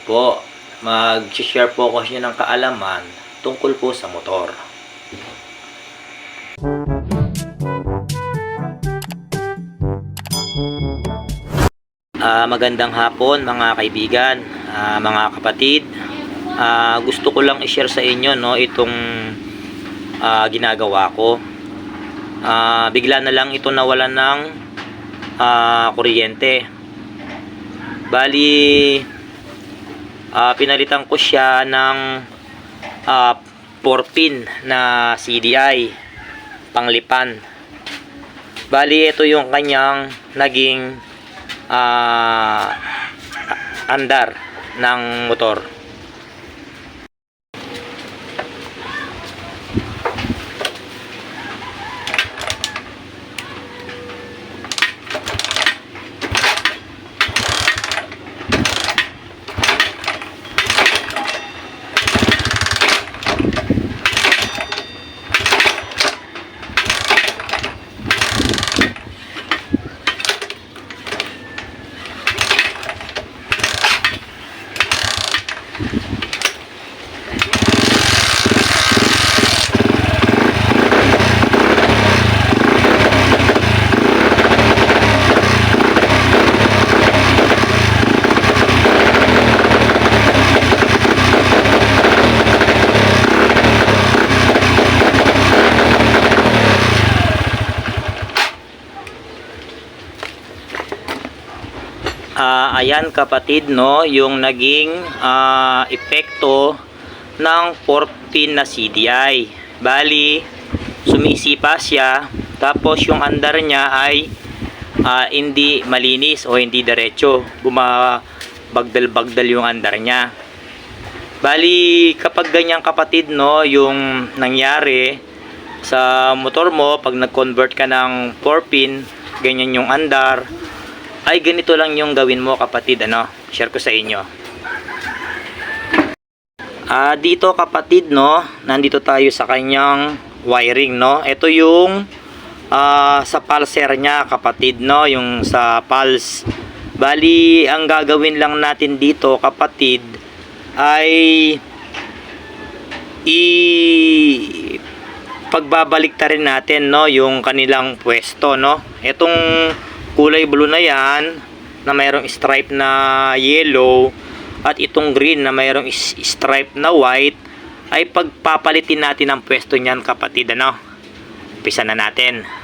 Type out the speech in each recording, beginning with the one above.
po, mag-share po ako siya ng kaalaman tungkol po sa motor. Ah, magandang hapon mga kaibigan, ah, mga kapatid. Ah, gusto ko lang i-share sa inyo no itong ah, ginagawa ko. Ah, bigla na lang ito nawalan ng ah, kuryente. Bali ah, pinalitan ko siya ng ah, 4 pin na CDI panglipan. Bali ito yung kanyang naging ah, andar ng motor. Ah, ayan kapatid no, yung naging ah, epekto ng 4 pin na CDI. Bali, sumisipa siya, tapos yung andar niya ay ah, hindi malinis o hindi diretso. Bumabagdal-bagdal yung andar niya. Bali, kapag ganyan kapatid no, yung nangyari sa motor mo, pag nag-convert ka ng 4 pin, ganyan yung andar, ay ganito lang yung gawin mo kapatid ano? Share ko sa inyo. Ah dito kapatid no? Nandito tayo sa kanyang wiring no? Ito yung ah, sa pulser niya kapatid no? Yung sa pulse. Bali ang gagawin lang natin dito kapatid ay i pagbabalik rin natin no? Yung kanilang pwesto no? Etong kulay blue na yan na mayroong stripe na yellow at itong green na mayroong stripe na white ay pagpapalitin natin ang pwesto niyan kapatid ano? Pisa na natin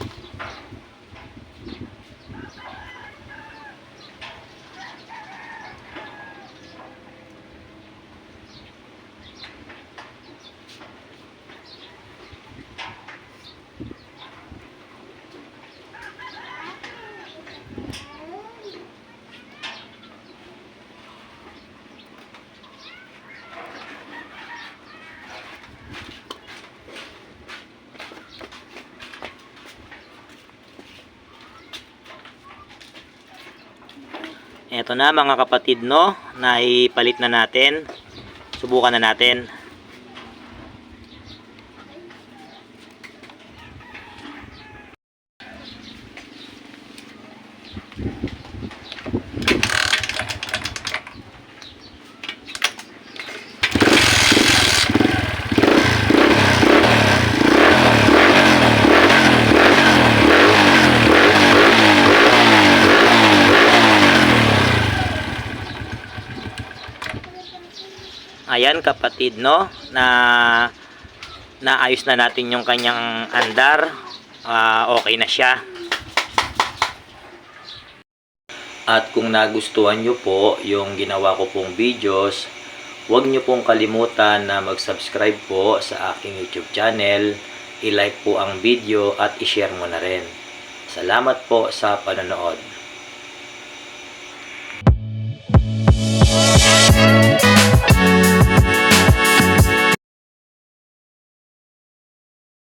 Eto na mga kapatid no, naipalit na natin. Subukan na natin. Ayan kapatid no na naayos na natin yung kanyang andar. Ah, okay na siya. At kung nagustuhan nyo po yung ginawa ko pong videos, huwag nyo pong kalimutan na mag-subscribe po sa aking YouTube channel, i-like po ang video at i-share mo na rin. Salamat po sa panonood.